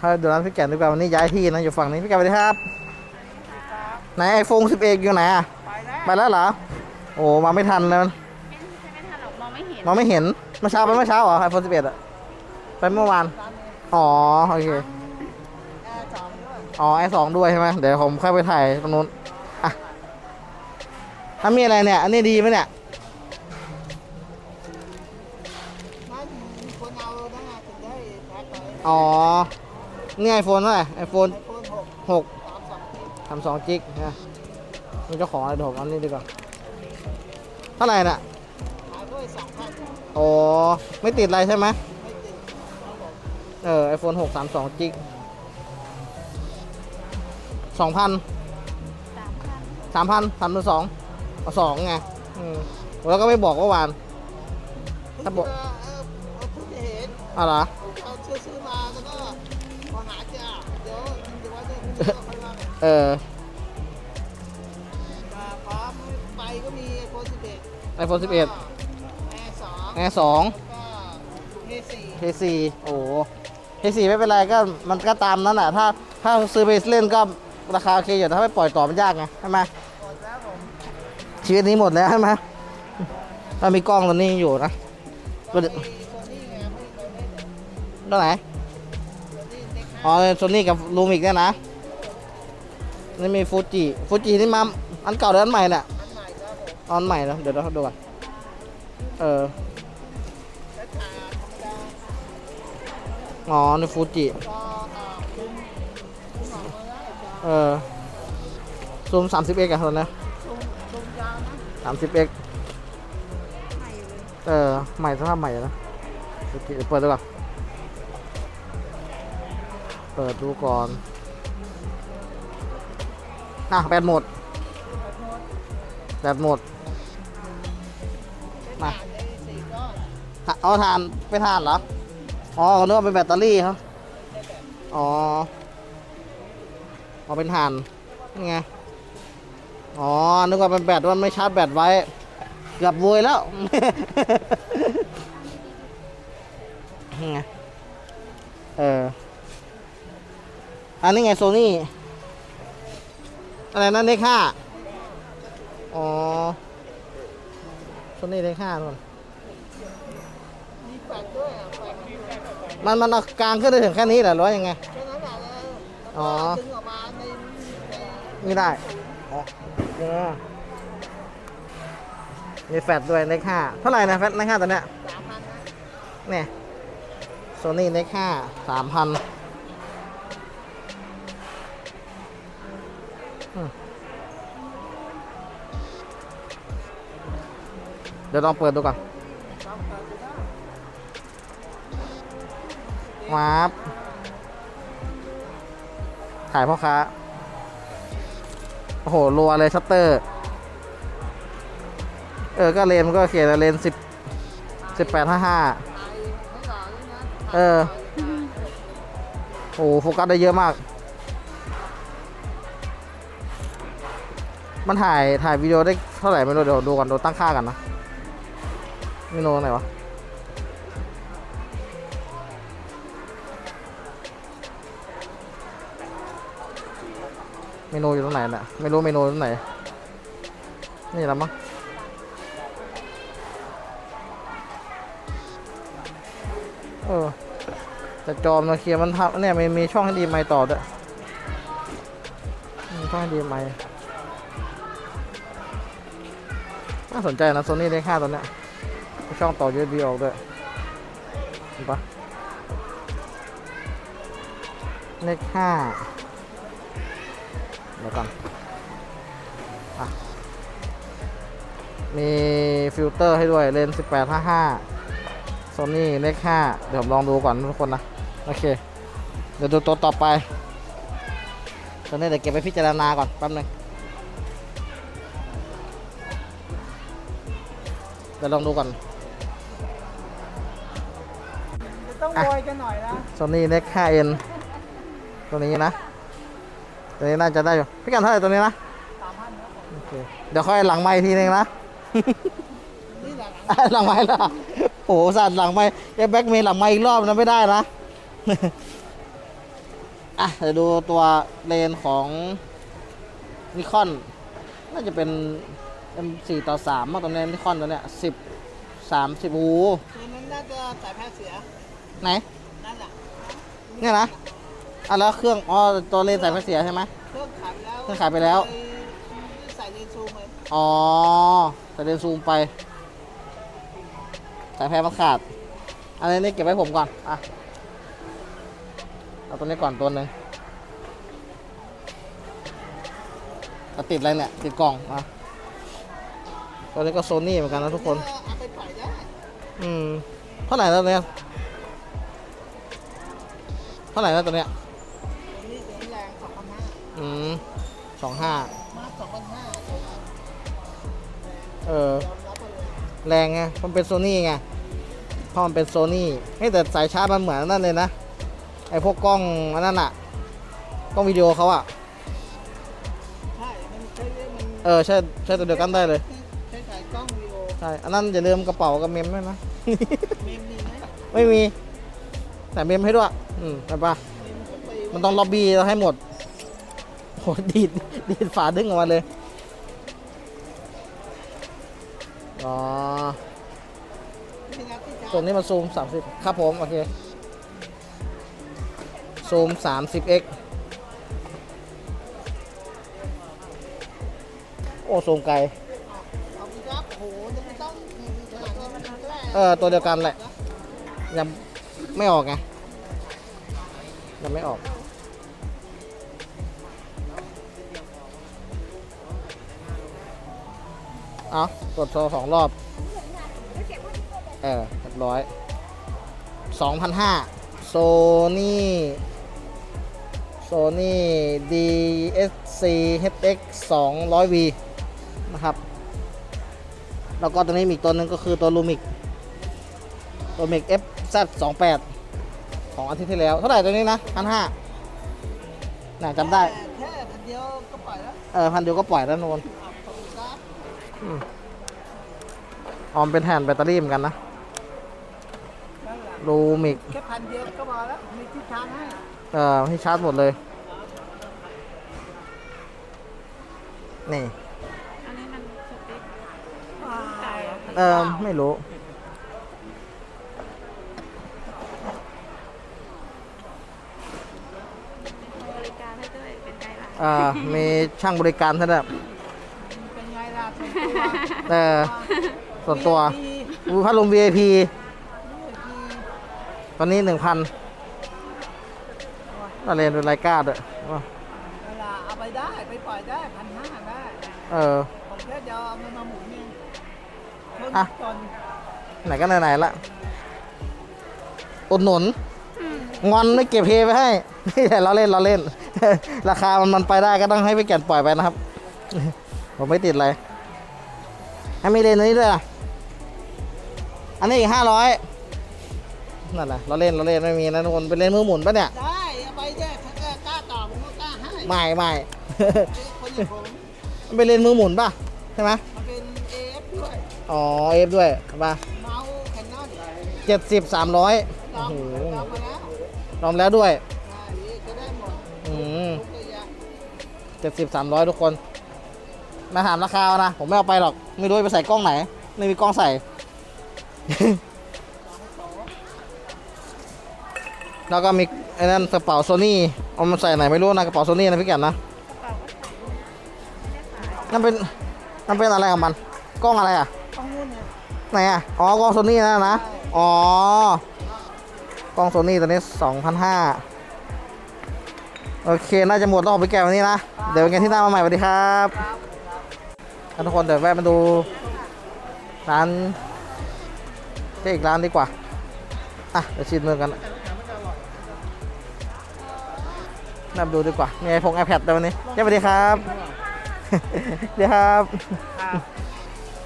ไปเดี๋ยวร้านพี่แก่นดีกว่าวันนี้ย้ายที่นะอยู่ฝั่งนี้พี่แก่นสวัสดีครับไหนไอโฟน11อยู่ไหนอะไปแล้วไปแล้วเหรอโอ้มาไม่ทันแล้วไม่ใช่ไม่ทันหรอกมองไม่เห็นมองไม่เห็นเมื่อเช้าไปเมื่อเช้าเหรอไอโฟน11อะไปเมื่อวานอ๋อโอเคแอร์สองด้วยอ๋อไอสองด้วยใช่ไหมเดี๋ยวผมค่อยไปถ่ายตรงนู้นอะถ้ามีอะไรเนี่ย อันนี้ดีไหมเนี่ยไม่มีคนเอาได้ไงถึงได้แพ็คไปอ๋อ นี่ไอโฟนเท่าไหร่ไอโฟนไอโฟนหกหกสามสองกิกทำสองจิกนะมีเจ้าของอะไรเดี๋ยวผมเอันนี้ดีกว่าเท่าไหร่น่ะขายด้วยสองพันอ๋อไม่ติดอะไรใช่ไหมไม่ติดเออไอโฟนหกสามสองจิกสองพันสามพันสามพันสามพันสองเอาสองไงอืมแล้วก็ไม่บอกว่าวานถ้าบอกเออเออเออเพิ่งจะเห็นอ๋อเหร เออไปก็มีไอโฟนสิบเอ็ดไอโฟนสิบเอ็ดแอร์สองแอร์สองเอสี่เฮซีโอ้เฮซีไม่เป็นไรก็มันก็ตามนั้นแหละถ้าถ้าซื้อไปเล่นก็ราคาโอเคอยู่แต่ถ้าไปปล่อยต่อมันยากไงใช่ไหมหมดแล้วผมชีวิตนี้หมดแล้วใช่ไหมเรามีกล้องตัวนี้อยู่นะตัวเดียวมีโซนี่ไงได้ไหน อ๋อโซนี่กับลูมิกเนี่ยนะนี่มีฟูจิฟูจินี่มาอันเก่าหรืออันใหม่เนี่ยอันใหม่ครับผมเอาอันใหม่นะเดี๋ยวเราดูก่อนเอออ๋อนี่ฟูจิก็อ่าคุมคุมออกมาได้จะเออซูมสามสิบเอ็กอะตอนนี้นสามสิบเอ็กเออ ใหม่สภาพใหม่นะโอเดี๋ยวเปิดดูก่อน เปิดดูก่อนอะแบตหมดแบตหมดนมาถ่านได้สี่ก้อนฮะเอาทานไปทานเหรอ อ๋อนึกว่าเป็นแบตเตอรี่ครับอ๋อเอาเป็นทานนี่ไง อ๋อ นึกว่าเป็นแบตมันไม่ชาร์จแบตไว้ เกือบโวยแล้วนี่ไง เออ อันนี้ไงโซนี่อะไรนั่นเลขห้าอ๋อโซนี่เลขห้าทุนมีแฟลชด้วยอะแฟลชมีแฟลชมันมันเอากลางขึ้นได้ถึงแค่นี้เหรอหรือว่ายังไงอ๋อมาในในไม่ได้อ๋อมีแฟลชด้วยเลขห้าเท่าไหร่นะแฟลชเลขห้าตัวเนี้ยสามพันนะเนี่ยโซนี่เลขห้าสามพัน เดี๋ยวลองเปิดดูก่อนสามพันดูได้มาบขายพ่อค้า โอ้โห รัวเลยชัตเตอร์ เออ ก็เลนมันก็เขียนเลนสิบสิบแปดห้าห้าเออ โอ้โห โฟกัสได้เยอะมาก มันถ่าย ถ่ายวิดีโอได้เท่าไหร่ไม่รู้ เดี๋ยวดูก่อนดูตั้งค่ากันนะ เมนูไหนวะเมนูอยู่ตรงไหนน่ะไม่รู้เมนูตรงไหน นี่ละมั้งเออแต่จอมนะเคียมันทำเนี่ยมันมีช่องให้ดีไมค์ต่อด้วยมีช่องให้ดีไมค์น่าสนใจนะโซนี่เลขห้าตัวเนี้ย ช่องต่อ USB ออกด้วยเห็นปะเลขห้าเดี๋ยวก่อนอะมีฟิลเตอร์ให้ด้วยเลนส์1855โซนี่เลขห้าเดี๋ยวผมลองดูก่อนทุกคนนะ โอเค เดี๋ยวดูตัวต่อไปตอนนี้เดี๋ยวเก็บไปพิจารณาก่อนแป๊บนึงเดี๋ยวลองดูก่อน องอะโรยกันหน่อยนะโซนี่เลข 5N ตัวนี้นะ ตัวนี้น่าจะได้อยู่พี่กันเท่าไหร่ตัวนี้นะสามพันครับผมโอเคเดี๋ยวค่อยหลังไม้ทีนึงนะ นี่แหละหลังหลังไม้ละโอ้โหสัตว์หลังไม้จะแบ็กเมย์หลังไม้อีกรอบนะไม่ได้นะ อะเดี๋ยวดูตัวเลนของนิคอน น่าจะเป็น M4 ต่อ3มาตัวนี้นิคอนตัวเนี้ย10 30โอ้โหตัวนั้นน่าจะสายแพ้เสีย ไหนนั่นแหละเนี่ยนะอะแล้วเครื่องอ๋อตัวเลนสายไฟเสียใช่ไหมเครื่องขายไปแล้วเครื่องขายไปแล้ว ใส่เลนส์ซูมไปอ๋อแต่เลนซูมไปสายไฟมันขาด อันนี้เก็บไว้ผมก่อน อะ เอาตัวนี้ก่อนตัวหนึ่งอะติดอะไรเนี่ย ติดกล่อง อะ ตัวนี้ก็โซนี่เหมือนกันนะทุกคนเอาไปปล่อยได้อืม เท่าไหร่แล้วเนี่ยเท่าไหร่แล้วตัวเนี้ยตัวนี้ตัวนี้แรงสองพันห้าอืมสองห้ามาสองพันห้าเออยอมรับไปเลยแรงไง มันเป็นโซนี่ไงเพราะมันเป็นโซนี่ให้ยแต่สายชาร์จมันเหมือนนั่นเลยนะ ไอพวกกล้องอันนั้นอะกล้องวิดีโอเขาอะใช่ มันใช้มันเออ ใช่ ใช่ตัวเดียวกันได้เลย ใช้สายกล้องวิดีโอ ใช่ อันนั้นอย่าลืมกระเป๋ากับเมมด้วยนะ เมมมีไหมไม่มี แต่เมมให้ด้วย อืมใช่ปะมันต้องล็อบบี้เราให้หมดโหดีดดีดฝาดึงออกมาเลยอ๋อที่นัดที่จะตรงนี้มันซูม 30 ครับผม โอเค ซูม 30x โอ้ ซูมไกล เอาไปครับโอ้โหจะไก็ได้เออตัวเดียวกันแหละ ยังไม่ออกไง ยังไม่ออกเอากดโซสองรอบ เออเรียบร้อยสองพันห้าโซนี่โซนี่ DSC HX 200V นะครับ แล้วก็ตัวนี้มีอีกตัวหนึงก็คือตัวลูมิกตัวมิก FZ28 ของอาทิตย์ที่แล้ว เท่าไหร่ตัวนี้นะพันห้าน่าจำได้ แค่พันเดียวก็ปล่อยแล้วเออพันเดียวก็ปล่อยแล้วนนเอาขอบคุณครับออมเป็นแทนแบตเตอรี่เหมือนกันนะนั่นแหละลูมิก แค่พันเดียวก็พอแล้วมีที่ชาร์จให้เอ่อให้ชาร์จหมดเลย นี่ อันนี้มันสเปคอ่าเออไม่รู้ บริการให้ด้วยเป็นไงล่ะ เอ่อมีช่างบริการท่านแบบเป็นไงล่ะส่วนตัวเออส่วนตัวมีอูพัดลม VIP ตอนนี้หนึ่งพันเราเรียนเป็นรายการด้วยเวลาเอาไปได้ไปปล่อยได้พันห้าได้เออ ผมแค่จะเอาเงินมาหมุนเองคนอะ จนไหนก็ไหนๆละอุดหนุน งอนไม่เก็บเพไปให้ไม่ใช่เราเล่นเราเล่น ราคามันมันไปได้ก็ต้องให้พี่แก่นปล่อยไปนะครับ ผมไม่ติดอะไรให้มีเลนนี้ด้วยนะอันนี้อีกห้าร้อยนั่นแหละเราเล่นเราเล่นไม่มีนะทุกคนเป็นเล่นมือหมุนปะเนี่ยได้เอาไปได้ถ้าเกิดกล้าตอบผมก็กล้าให้ไม่ไม่คนอย่างผมมันเป็นเลนมือหมุนป่ะใช่ไหมมันเป็น AF ด้วยอ๋อเอฟด้วยป่ะเมาส์แคนนอนเจ็ดสิบสามร้อยลองลองมาแล้วลองแล้วด้วย เจ็ดสิบสามร้อยทุกคน มาถามราคาเอานะ ผมไม่เอาไปหรอก ไม่รู้ไปใส่กล้องไหน ไม่มีกล้องใส่ แล้วก็มีไอ้นั่นกระเป๋าโซนี่ เอามาใส่ไหนไม่รู้นะกระเป๋าโซนี่นะพี่แก่นนะกระเป๋าก็ใส่ไม่ได้ขายนั่นเป็นนั่นเป็นอะไรของมัน กล้องอะไรอะต้องนู่นเนี่ยไหนอะ อ๋อกล้องโซนี่นะนะ อ๋อกล้องโซนี่ตัวนี้สองพันห้า โอเค น่าจะหมดแล้วของพี่แก่วันนี้นะ เดี๋ยวกันที่หน้ามาใหม่สวัสดีครับอะทุกคนเดี๋ยวแวะมาดูร้านเจ๊อีกร้านดีกว่า อะเดี๋ยวชิมมือกันน่ามาดูดีกว่า มีไอพงไอแพดด้วยวันนี้เจ๊สวัสดีครับเดี๋ยวครับ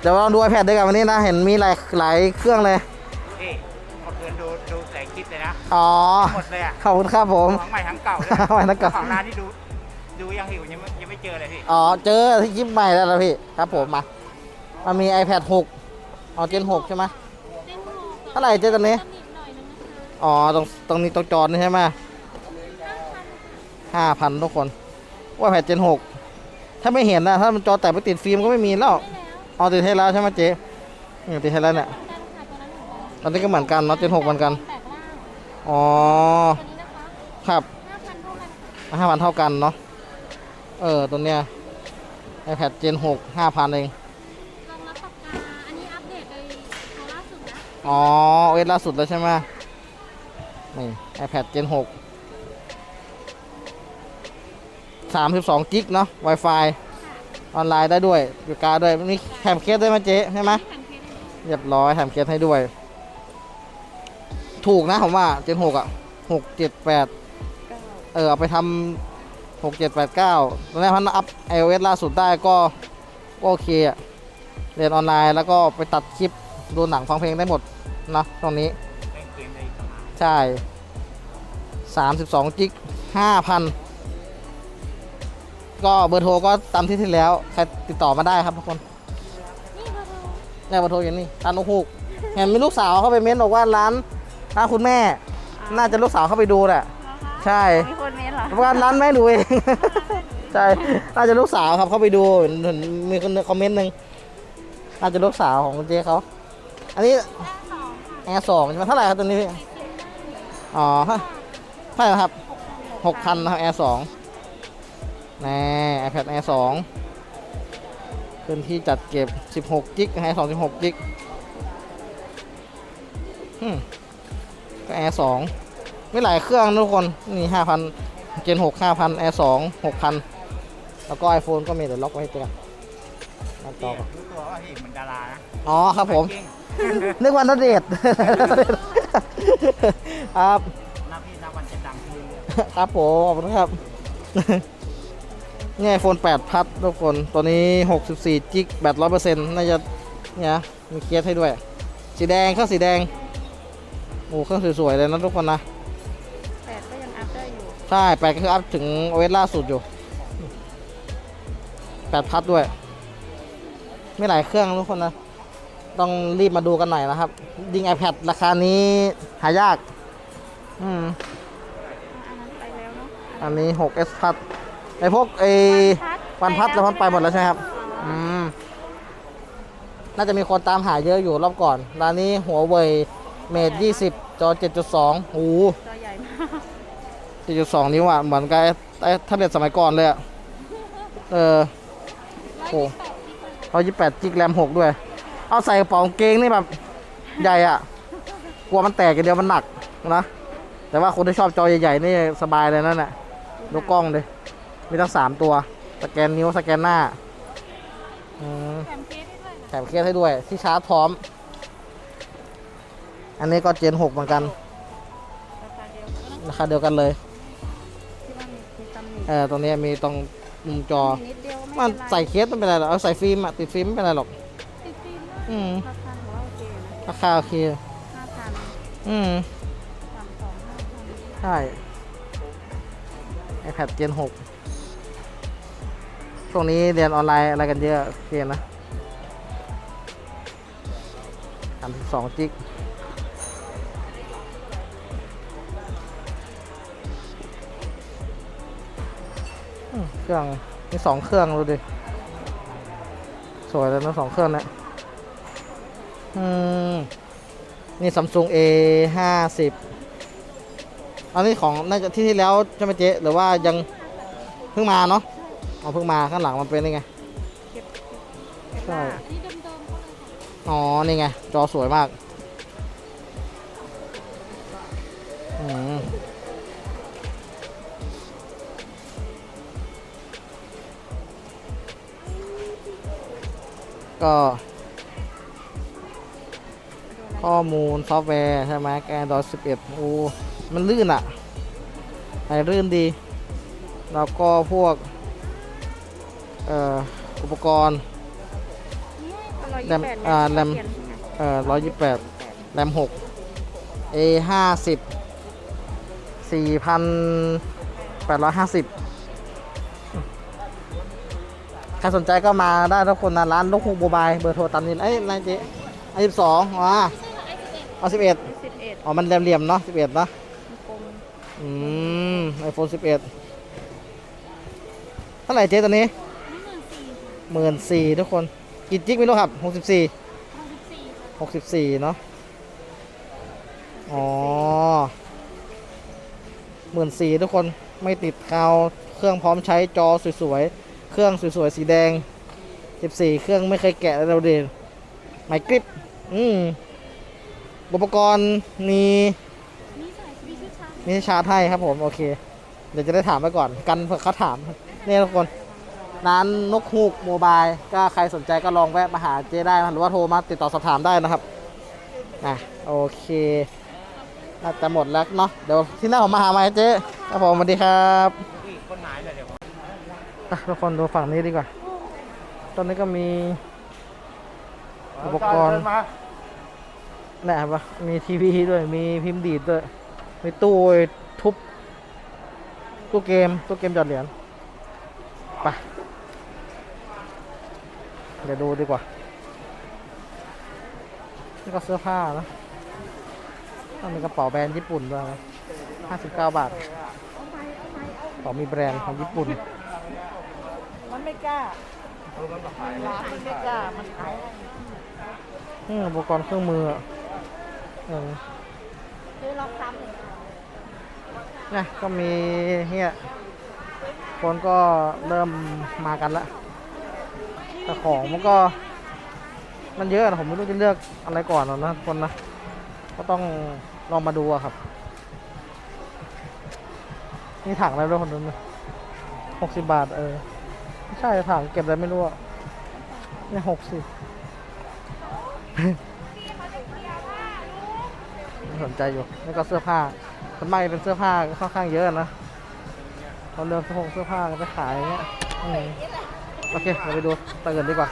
เดี๋ยวลองดู iPad ด้วยกันวันนี้นะ เห็นมีหลายหลายเครื่องเลย อ๋อ หมดเลยอะขอบคุณครับผมทั้งใหม่ทั้งเก่าเลยทั้งใหม่ทั้งเก่า ของร้านที่ดู ดูยังหิวยังไม่ยังไม่เจอเลยพี่อ๋อ เจอที่คลิปใหม่แล้วนะพี่ ครับผมมา มันมี iPad 6 อ๋อเจน6ใช่ไหม เล่นหกเท่าไหร่เจอตัวนี้ ตำหนิหน่อยนึงนะคะอ๋อ ตรงตรงนี้ตรงจอนี่ใช่ไหมห้าพันห้าพันทุกคน ว่าแผ่นเจนหก ถ้าไม่เห็นนะ ถ้ามันจอแตกไปติดฟิล์มก็ไม่มีแล้วเอาติดให้แล้วใช่ไหมเจ๊อืมติดให้แล้วเนี่ยได้ค่ะตัวนั้นหนึ่งร้อยตอนนี้ก็เหมือนกันเนาะเจนหกเหมือนกัน แตกล่าง อ๋อ ตัวนี้นะคะครับห้าพันเท่ากันค่ะห้าพันเท่ากันเนาะ เออ ตัวเนี้ย iPad Gen 6 5,000 เองรองรับปากกาอันนี้อัปเดตเลยตัวล่าสุดนะอ๋อเวทล่าสุดแล้วใช่ไหมนี่ iPad Gen 6 32กิกเนาะ Wi-Fi ออนไลน์ได้ด้วยอยู่การดด้วยนี่แถมเคสได้ไหมเจ๊ใช่ไหมที่แผ่นเพชรได้ด้วย เรียบร้อยแถมเคสให้ด้วย ถูกนะผมว่า Gen 6อะ6 7 8เออเอาไปทำหกเจ็ดแปดเก้าตอนแรกพันอัพ iOS ล่าสุดได้ก็ก็โอเคอะเรียนออนไลน์แล้วก็ไปตัดคลิปดูหนังฟังเพลงได้หมดนะตรงนี้เล่นเกมได้อีกต่างหากใช่สามสิบสองจิกห้าพันก็เบอร์โทรก็ตามที่ที่แล้ว ใครติดต่อมาได้ครับทุกคนนี่เบอร์โทรได้เบอร์โทรอย่างนี้ร้านนกฮูกเห็นมีลูกสาวเข้าไปเม้นบอกว่าร้าน ร้านคุณแม่ น่าจะลูกสาวเข้าไปดูแหละเหรอคะใช่ มีคนเมนเหรอเพราะว่าร้านแม่หนูเอง ใช่ น่าจะลูกสาวครับเข้าไปดูเห็นเห็นมีคนคอมเมนต์หนึ่งน่าจะลูกสาวของเจ๊เขา อันนี้แอร์สองค่ะแอร์สองใช่ไหมเท่าไหร่ครับตัวนี้พี่ อ๋อเท่าเท่าไหร่นะครับหกพันนะครับแอร์สองแน่ iPad Air สองพื้นที่จัดเก็บ 16จิก Air 2 16จิก อืมก็ Air สองไม่หลายเครื่องนะทุกคนนี่ห้าพันเจนหกห้าพันแอร์สองหกพันแล้วก็ iPhone ก็มีเดี๋ยวล็อกไว้ให้เจอกันหน้าจอพี่ก่อนรู้ตัวว่าพี่เหมือนดารานะอ๋อครับผม จริงนึกว่านัดเดทครับ นับพี่นับวันจะดังขึ้นเรื่อยครับผม ขอบคุณครับนี่ไอโฟน8พัดทุกคน ตัวนี้ 64 จิกแบต100%น่าจะเนี่ยนะมีเคสให้ด้วย สีแดงเครื่องสีแดง โอ้เครื่องสวยๆเลยนะทุกคนนะแปดก็ยังอัพได้อยู่ใช่แปดก็คืออัพถึงโอเอสล่าสุดอยู่แปดพัดด้วย ไม่หลายเครื่องทุกคนนะ ต้องรีบมาดูกันหน่อยนะครับ ยิง iPad ราคานี้หายาก อืมอันนั้นไปแล้วเนาะอันนี้ 6S พัดไอพวกไอวันพัดแล้วมันไปหมดแล้วใช่ไหมครับ อืม น่าจะมีคนตามหาเยอะอยู่รอบก่อนร้านนี้หัวเว่ย เมด20จอ7.2โอ้โหจอใหญ่มาก7.2นิ้วอะเหมือนกับไอ้แท็บเล็ตสมัยก่อนเลยอะเออโอ้เขา28จิกแรม6ด้วย เอาใส่กระเป๋าเกงนี่แบบใหญ่อะ กลัวมันแตกอย่างเดียวมันหนักนะ แต่ว่าคนที่ชอบจอใหญ่ๆนี่สบายเลยนั่นแหละดูกล้องดิมีทั้งสามตัว สแกนนิ้วสแกนหน้าแถมเคสให้ด้วยนะแถมเคสให้ด้วยที่ชาร์จพร้อม อันนี้ก็เจน6เหมือนกัน ราคาเดียวกันนะราคาเดียวกันเลย ที่ว่ามีมีตำหนิเออตรงนี้มีตรงมุมจอ นิดเดียวก็มันไม่เป็นไรใส่เคสไม่เป็นไรหรอกเอาใส่ฟิล์มอะติดฟิล์มไม่เป็นไรหรอก ติดฟิล์มอืม ราคาของเราโอเคนะราคาโอเค ห้าพันอืม สามสองห้าพันใช่ iPad Gen 6ช่วงนี้เรียนออนไลน์อะไรกันเยอะโอเคนะ32 จิก เครื่องมีสองเครื่องดูดิ สวยเลยนะสองเครื่องเนะอืม นี่ซัมซุง A ห้าสิบอันนี้ของน่าจะที่ที่แล้วใช่ไหมเจ๊หรือว่ายังเพิ่งมาเนาะเอาเพิ่งมาข้างหลังมันเป็นยังไงเก็บเก็บใช่ อันนี้เดิมๆเขาเลยค่ะอ๋อ นี่ไง จอสวยมาก ก็ ข้อมูลซอฟต์แวร์ใช่ไหมแอนดรอย11โอ้มันลื่นอะไหนลื่นดี แล้วก็พวกเอ่ออุปกรณ์ร้อยแรยี่มสิบแปดอ่าแรมเปลี่ยนใช่ไหมเอ่อร้อยยี่แปดแรมหก A ห้าสิบสี่พันแปดร้อยห้าสิบ รสนใจก็มาได้ทุกคนนะร้านลูกฮูกโมบายเบอร์โทรตามนี้เอ้ยนายเจ๊อันสิบสองอ๋อเอาสิบเอ็ดสิบเอ็ดอ๋อมันเหลี่ยมๆเนาะสิบเอ็ดเนาะกลมอืมไอโฟนสิบเอ็ดเท่าไหร่เจ๊ตัวนี้อันนี้หมื่นสี่ค่ะหมื่นสี่ทุกคนกี่จิกไม่รู้ครับหกสิบสี่หกสิบสี่ค่ะหกสิบสี่เนาะอ๋อหมื่นสี่ทุกคนไม่ติดกาวเครื่องพร้อมใช้จอสวยๆ เครื่องสวยๆสีแดง14 เครื่องไม่เคยแกะเลยเราเด่นไมกริปอืมอุปกรณ์มีมีส่มีชางมีชาร์จให้ครับผม โอเค เดี๋ยวจะได้ถามไปก่อนกันเผื่อเขาถามเนี่ยทุกคนร้านนกฮูกโมบายก็ใครสนใจก็ลองแวะมาหาเจได้หรือว่าโทรมาติดต่อสอบถามได้นะครับอะโอเคน่าจะหมดแล้วเนาะเดี๋ยวที่หน้าผมมาหาใหม่เจ๊ครับผมสวัสดีครับ ทุกคนดูฝั่งนี้ดีกว่า ตอนนี้ก็มีอุปกรณ์เนี่ยครับปะมีทีวีด้วย มีพิมพ์ดีดด้วย มีตู้ทุบ ตู้เกม ตู้เกมหยอดเหรียญไปเดี๋ยวดูดีกว่า นี่ก็เสื้อผ้านะต้องมีกระเป๋าแบรนด์ญี่ปุ่นด้วยนะ59บาทกระเป๋ามีแบรนด์ของญี่ปุ่นมัน ไม่กล้าร้านมันไม่กล้า มันขายนี่อุปกรณ์เครื่องมืออะเออซื้อล็อกซ้ำหนึ่งเนี่ยก็มีเฮียคนก็เริ่มมากันละแต่ของมันก็ มันเยอะนะผมไม่รู้จะเลือกอะไรก่อนหรอกนะทุกคนนะ ก็ต้องลองมาดูอะครับ นี่ถังอะไรด้วยคนนึงหกสิบบาท เออไม่ ใช่ถังเก็บอะไรไม่รู้อะเนี่ยหกสิบสนใจอยู่นี่ก็เสื้อผ้าทำไมเป็นเสื้อผ้าก็ค่อนข้างเยอะนะเขาเลือกเสื้อผงเสื้อผ้ากันไปขายอย่างเงี้ยโอเคเราไปดูตื่นดีกว่า